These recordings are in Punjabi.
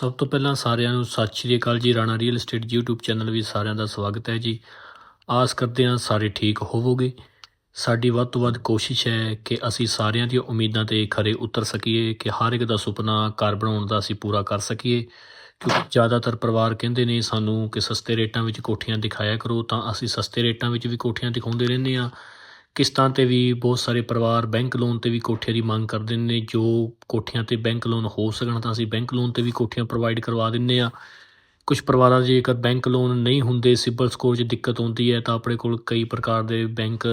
ਸਭ ਤੋਂ ਪਹਿਲਾਂ ਸਾਰਿਆਂ ਨੂੰ ਸਤਿ ਸ਼੍ਰੀ ਅਕਾਲ ਜੀ। Rana real estate YouTube channel ਵੀ ਸਾਰਿਆਂ ਦਾ ਸਵਾਗਤ ਹੈ ਜੀ। ਆਸ ਕਰਦੇ ਹਾਂ ਸਾਰੇ ਠੀਕ ਹੋਵੋਗੇ। ਸਾਡੀ ਵੱਧ ਤੋਂ ਵੱਧ ਕੋਸ਼ਿਸ਼ ਹੈ ਕਿ ਅਸੀਂ ਸਾਰਿਆਂ ਦੀਆਂ ਉਮੀਦਾਂ ਤੇ ਖਰੇ ਉਤਰ ਸਕੀਏ, ਕਿ ਹਰ ਇੱਕ ਦਾ ਸੁਪਨਾ ਘਰ ਬਣਾਉਣ ਦਾ ਅਸੀਂ ਪੂਰਾ ਕਰ ਸਕੀਏ। ਕਿਉਂਕਿ ਜ਼ਿਆਦਾਤਰ ਪਰਿਵਾਰ ਕਹਿੰਦੇ ਨੇ ਸਾਨੂੰ ਕਿ ਸਸਤੇ ਰੇਟਾਂ ਵਿੱਚ ਕੋਠੀਆਂ ਦਿਖਾਇਆ ਕਰੋ, ਤਾਂ ਅਸੀਂ ਸਸਤੇ ਰੇਟਾਂ ਵਿੱਚ ਵੀ ਕੋਠੀਆਂ ਦਿਖਾਉਂਦੇ ਰਹਿੰਦੇ ਹਾਂ। ਕਿਸ਼ਤਾਂ ਤੇ ਵੀ ਬਹੁਤ ਸਾਰੇ ਪਰਿਵਾਰ ਬੈਂਕ ਲੋਨ ਤੇ ਵੀ ਕੋਠੀਆਂ ਦੀ ਮੰਗ ਕਰਦੇ ਨੇ, ਜੋ ਕੋਠਿਆਂ ਤੇ ਬੈਂਕ ਲੋਨ ਹੋ ਸਕਣ ਤਾਂ ਅਸੀਂ ਬੈਂਕ ਲੋਨ ਤੇ ਵੀ ਕੋਠੀਆਂ ਪ੍ਰੋਵਾਈਡ ਕਰਵਾ ਦਿੰਦੇ ਆ ਕੁਝ ਪਰਿਵਾਰਾਂ ਜੇਕਰ ਬੈਂਕ ਲੋਨ ਨਹੀਂ ਹੁੰਦੇ, ਸਿਬਲ ਸਕੋਰ 'ਚ ਦਿੱਕਤ ਆਉਂਦੀ ਹੈ ਤਾਂ ਆਪਣੇ ਕੋਲ ਕਈ ਪ੍ਰਕਾਰ ਦੇ ਬੈਂਕ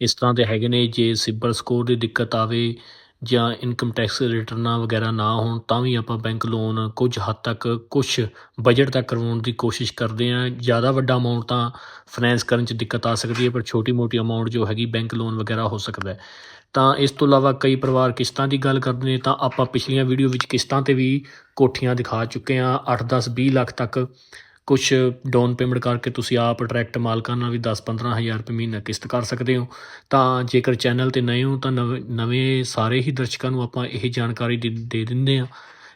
ਇਸ ਤਰ੍ਹਾਂ ਦੇ ਹੈਗੇ ਨੇ, ਜੇ ਸਿਬਲ ਸਕੋਰ ਦੀ ਦਿੱਕਤ ਆਵੇ ਜਾਂ ਇਨਕਮ ਟੈਕਸ ਰਿਟਰਨਾਂ ਵਗੈਰਾ ਨਾ ਹੋਣ, ਤਾਂ ਵੀ ਆਪਾਂ ਬੈਂਕ ਲੋਨ ਕੁਝ ਹੱਦ ਤੱਕ ਕੁਛ ਬਜਟ ਤੱਕ ਕਰਵਾਉਣ ਦੀ ਕੋਸ਼ਿਸ਼ ਕਰਦੇ ਹਾਂ। ਜ਼ਿਆਦਾ ਵੱਡਾ ਅਮਾਉਂਟ ਤਾਂ ਫਾਈਨੈਂਸ ਕਰਨ 'ਚ ਦਿੱਕਤ ਆ ਸਕਦੀ ਹੈ, ਪਰ ਛੋਟੀ ਮੋਟੀ ਅਮਾਉਂਟ ਜੋ ਹੈਗੀ ਬੈਂਕ ਲੋਨ ਵਗੈਰਾ ਹੋ ਸਕਦਾ ਹੈ। ਤਾਂ ਇਸ ਤੋਂ ਇਲਾਵਾ ਕਈ ਪਰਿਵਾਰ ਕਿਸ਼ਤਾਂ ਦੀ ਗੱਲ ਕਰਦੇ ਨੇ, ਤਾਂ ਆਪਾਂ ਪਿਛਲੀਆਂ ਵੀਡੀਓ ਵਿੱਚ ਕਿਸ਼ਤਾਂ ਤੇ ਵੀ ਕੋਠੀਆਂ ਦਿਖਾ ਚੁੱਕੇ ਹਾਂ। 8 10 20 ਲੱਖ ਤੱਕ ਕੁਝ ਡਾਊਨ ਪੇਮੈਂਟ ਕਰਕੇ ਤੁਸੀਂ ਆਪ ਡਾਇਰੈਕਟ ਮਾਲਕਾਂ ਨਾਲ ਵੀ 10-15 ਹਜ਼ਾਰ ਰੁਪਏ ਮਹੀਨਾ ਕਿਸ਼ਤ ਕਰ ਸਕਦੇ ਹੋ। ਤਾਂ ਜੇਕਰ ਚੈਨਲ ਤੇ ਨਵੇਂ ਹੋ ਤਾਂ ਨਵੇਂ ਨਵੇਂ ਸਾਰੇ ਹੀ ਦਰਸ਼ਕਾਂ ਨੂੰ ਆਪਾਂ ਇਹ ਜਾਣਕਾਰੀ ਦੇ ਦੇ ਦਿੰਦੇ ਹਾਂ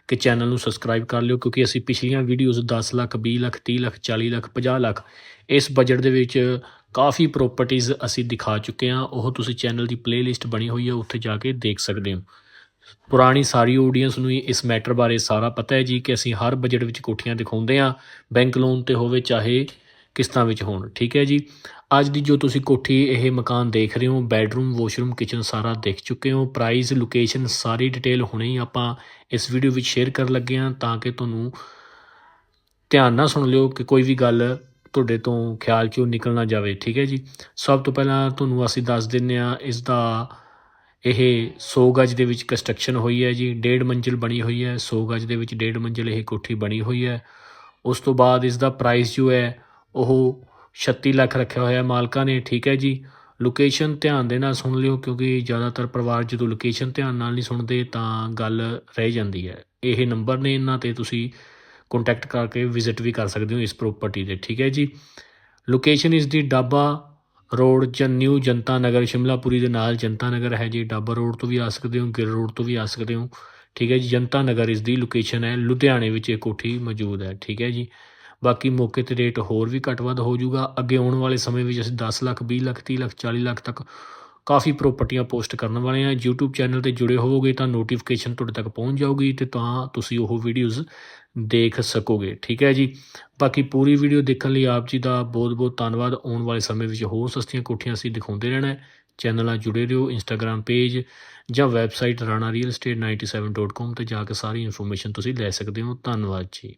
ਕਿ ਚੈਨਲ ਨੂੰ ਸਬਸਕ੍ਰਾਈਬ ਕਰ ਲਿਓ ਕਿਉਂਕਿ ਅਸੀਂ ਪਿਛਲੀਆਂ ਵੀਡੀਓਜ਼ 10 ਲੱਖ 20 ਲੱਖ 30 ਲੱਖ 40 ਲੱਖ 50 ਲੱਖ ਇਸ ਬਜਟ ਦੇ ਵਿੱਚ ਕਾਫੀ ਪ੍ਰਾਪਰਟੀਆਂ ਅਸੀਂ ਦਿਖਾ ਚੁੱਕੇ ਹਾਂ। ਉਹ ਤੁਸੀਂ ਚੈਨਲ ਦੀ ਪਲੇਲਿਸਟ ਬਣੀ ਹੋਈ ਹੈ, ਉੱਥੇ ਜਾ ਕੇ ਦੇਖ ਸਕਦੇ ਹੋ। ਪੁਰਾਣੀ ਸਾਰੀ ਆਡੀਅנס ਨੂੰ ਹੀ ਇਸ ਮੈਟਰ ਬਾਰੇ ਸਾਰਾ ਪਤਾ ਹੈ ਜੀ ਕਿ ਅਸੀਂ ਹਰ ਬਜਟ ਵਿੱਚ ਕੋਠੀਆਂ ਦਿਖਾਉਂਦੇ ਹਾਂ ਬੈਂਕ ਲੋਨ ਤੇ ਹੋਵੇ ਚਾਹੇ ਕਿਸ਼ਤਾਂ ਵਿੱਚ ਹੋਣ, ਠੀਕ ਹੈ ਜੀ? ਅੱਜ ਦੀ ਜੋ ਤੁਸੀਂ ਕੋਠੀ, ਇਹ ਮਕਾਨ ਦੇਖ ਰਹੇ ਹੋ ਬੈਡਰੂਮ ਵਾਸ਼ਰੂਮ ਕਿਚਨ ਸਾਰਾ ਦੇਖ ਚੁੱਕੇ ਹੋ ਪ੍ਰਾਈਸ ਲੋਕੇਸ਼ਨ ਸਾਰੀ ਡਿਟੇਲ ਹੁਣੇ ਹੀ ਆਪਾਂ ਇਸ ਵੀਡੀਓ ਵਿੱਚ ਸ਼ੇਅਰ ਕਰਨ ਲੱਗੇ ਹਾਂ ਤਾਂ ਕਿ ਤੁਹਾਨੂੰ ਧਿਆਨ ਨਾਲ ਸੁਣ ਲਿਓ ਕਿ ਕੋਈ ਵੀ ਗੱਲ ਤੁਹਾਡੇ ਤੋਂ ਖਿਆਲ ਚੋਂ ਨਿਕਲ ਨਾ ਜਾਵੇ, ਠੀਕ ਹੈ ਜੀ? ਸਭ ਤੋਂ ਪਹਿਲਾਂ ਤੁਹਾਨੂੰ ਅਸੀਂ ਦੱਸ ਦਿੰਨੇ ਆ ਇਸ ਦਾ ਇਹ 100 ਗਜ ਦੇ ਵਿੱਚ ਕੰਸਟਰਕਸ਼ਨ ਹੋਈ ਹੈ ਜੀ, ਡੇਢ ਮੰਜ਼ਿਲ ਬਣੀ ਹੋਈ ਹੈ 100 ਗਜ ਦੇ ਵਿੱਚ ਡੇਢ ਮੰਜ਼ਿਲ ਇਹ ਕੋਠੀ ਬਣੀ ਹੋਈ ਹੈ। ਉਸ ਤੋਂ ਬਾਅਦ ਇਸ ਦਾ ਪ੍ਰਾਈਸ ਜੋ ਹੈ, ਉਹ 36 ਲੱਖ ਰੱਖਿਆ ਹੋਇਆ ਮਾਲਕਾਂ ਨੇ, ਠੀਕ ਹੈ ਜੀ। ਲੋਕੇਸ਼ਨ ਧਿਆਨ ਦੇ ਨਾਲ ਸੁਣ ਲਿਓ, ਕਿਉਂਕਿ ਜ਼ਿਆਦਾਤਰ ਪਰਿਵਾਰ ਜਦੋਂ ਲੋਕੇਸ਼ਨ ਧਿਆਨ ਨਾਲ ਨਹੀਂ ਸੁਣਦੇ, ਤਾਂ ਗੱਲ ਰਹਿ ਜਾਂਦੀ ਹੈ। ਇਹ ਨੰਬਰ ਨੇ ਇਹਨਾਂ ਤੇ ਤੁਸੀਂ ਕੰਟੈਕਟ ਕਰਕੇ ਵਿਜ਼ਿਟ ਵੀ ਕਰ ਸਕਦੇ ਹੋ ਇਸ ਪ੍ਰਾਪਰਟੀ ਦੇ ਠੀਕ ਹੈ ਜੀ। ਲੋਕੇਸ਼ਨ ਇਸ ਦੀ ਡਾਬਾ ਰੋਡ ਜਾਂ ਨਿਊ ਜਨਤਾ ਨਗਰ ਸ਼ਿਮਲਾਪੁਰੀ ਦੇ ਨਾਲ ਜਨਤਾ ਨਗਰ ਹੈ ਜੀ। ਡਾਬਾ ਰੋਡ ਤੋਂ ਵੀ ਆ ਸਕਦੇ ਹੋ ਗਿਰ ਰੋਡ ਤੋਂ ਵੀ ਆ ਸਕਦੇ ਹੋ। ਠੀਕ ਹੈ ਜੀ, ਜਨਤਾ ਨਗਰ ਇਸ ਦੀ ਲੋਕੇਸ਼ਨ ਹੈ। ਲੁਧਿਆਣੇ ਵਿੱਚ ਇਹ ਕੋਠੀ ਮੌਜੂਦ ਹੈ। ਠੀਕ ਹੈ ਜੀ। ਬਾਕੀ ਮੌਕੇ ਤੇ ਰੇਟ ਹੋਰ ਵੀ ਘੱਟ ਵੱਧ ਹੋ ਜਾਊਗਾ। ਅੱਗੇ ਆਉਣ ਵਾਲੇ ਸਮੇਂ ਵਿੱਚ ਅਸੀਂ 10 ਲੱਖ 20 ਲੱਖ 30 ਲੱਖ 40 ਲੱਖ ਤੱਕ ਕਾਫੀ ਪ੍ਰਾਪਰਟੀਆਂ ਪੋਸਟ ਕਰਨ ਵਾਲੇ ਆ। YouTube ਚੈਨਲ ਤੇ ਜੁੜੇ ਹੋਵੋਗੇ ਤਾਂ ਨੋਟੀਫਿਕੇਸ਼ਨ ਤੁਹਾਡੇ ਤੱਕ ਪਹੁੰਚ ਜਾਊਗੀ ਤੇ ਤਾਂ ਤੁਸੀਂ ਉਹ ਵੀਡੀਓਜ਼ ਦੇਖ ਸਕੋਗੇ। ਠੀਕ ਹੈ ਜੀ? ਬਾਕੀ ਪੂਰੀ ਵੀਡੀਓ ਦੇਖਣ ਲਈ ਆਪ ਜੀ ਦਾ ਬਹੁਤ-ਬਹੁਤ ਧੰਨਵਾਦ। ਆਉਣ ਵਾਲੇ ਸਮੇਂ ਵਿੱਚ ਹੋਰ ਸਸਤੀਆਂ ਕੋਠੀਆਂ ਅਸੀਂ ਦਿਖਾਉਂਦੇ ਰਹਿਣਾ ਹੈ। ਚੈਨਲ ਨਾਲ ਜੁੜੇ ਰਹੋ ਇੰਸਟਾਗ੍ਰam ਪੇਜ ਜਾਂ ਵੈਬਸਾਈਟ ranarealestate97.com ਤੇ ਜਾ ਕੇ ਸਾਰੀ ਇਨਫੋਰਮੇਸ਼ਨ ਤੁਸੀਂ ਲੈ ਸਕਦੇ ਹੋ। ਧੰਨਵਾਦ ਜੀ।